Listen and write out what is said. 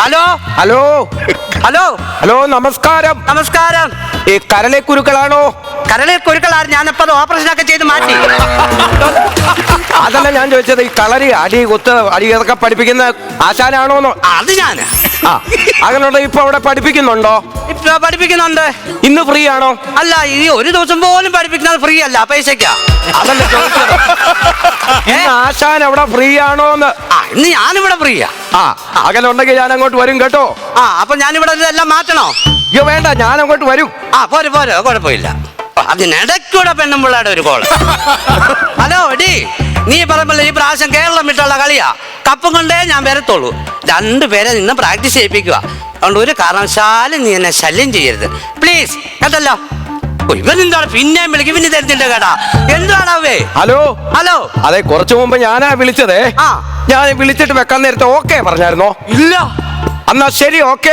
Hello? Hello? Hello? Hello നമസ്കാരം. നമസ്കാരം. ഈ കരളെ കുരുക്കളാണോ? കരളിൽ കുരുക്കളാണ് ഞാനിപ്പോ അത് ഓപ്പറേഷൻ ഒക്കെ ചെയ്ത് മാറ്റി. അതല്ല ഞാൻ ചോദിച്ചത് ഈ കളരി അടി കുത്ത് അടി ഇതൊക്കെ പഠിപ്പിക്കുന്ന ആശാനാണോന്നോ അത് ഞാൻ. ആ ഇപ്പൊ അവിടെ പഠിപ്പിക്കുന്നുണ്ടോ? ഇപ്പൊ പഠിപ്പിക്കുന്നുണ്ട്. ഇന്ന് ഫ്രീ ആണോ അല്ല ഈ ഒരു ദിവസം പോലും പഠിപ്പിക്കുന്നത് ഫ്രീ അല്ല പൈസക്കാ അതല്ല ആശാൻ അവിടെ ഫ്രീ ആണോന്ന്. ആ ഇന്ന് ഞാനിവിടെ ഫ്രീയാ ആ. അങ്ങനെ ഉണ്ടെങ്കിൽ ഞാൻ അങ്ങോട്ട് വരും കേട്ടോ. ആ അപ്പൊ ഞാനിവിടെ ഇതെല്ലാം മാറ്റണോ? അയ്യോ വേണ്ട ഞാൻ അങ്ങോട്ട് വരും. ആ പോരെ പോരെ കുഴപ്പമില്ല. അതിനിടയ്ക്കൂടെ പെണ്ണും പിള്ളയുടെ ഒരു കോൾ. ഹലോ ഡി നീ പറയുമ്പോൾ ഈ പ്രാവശ്യം കേരളം വിട്ടുള്ള കളിയാ. കപ്പും കൊണ്ടേ ഞാൻ വരത്തുള്ളൂ. രണ്ടുപേരെ നിന്ന് പ്രാക്ടീസ് ചെയ്യിപ്പിക്കുക അതുകൊണ്ട് ഒരു കാരണവശാലും നീ എന്നെ ശല്യം ചെയ്യരുത്. പ്ലീസ് കേട്ടല്ലോ ഇവനെന്താണ് പിന്നെ വിളിക്കും പിന്നെ തരുന്നില്ല കേട്ടാ എന്താണാവേ ഹലോ? ഹലോ? അതെ കുറച്ചു മുമ്പ് ഞാനാ വിളിച്ചതേ. ആ. ഞാൻ വിളിച്ചിട്ട് വെക്കാൻ നേരത്തെ ഓക്കെ പറഞ്ഞായിരുന്നോ? ഇല്ല. എന്നാ ശരി ഓക്കെ.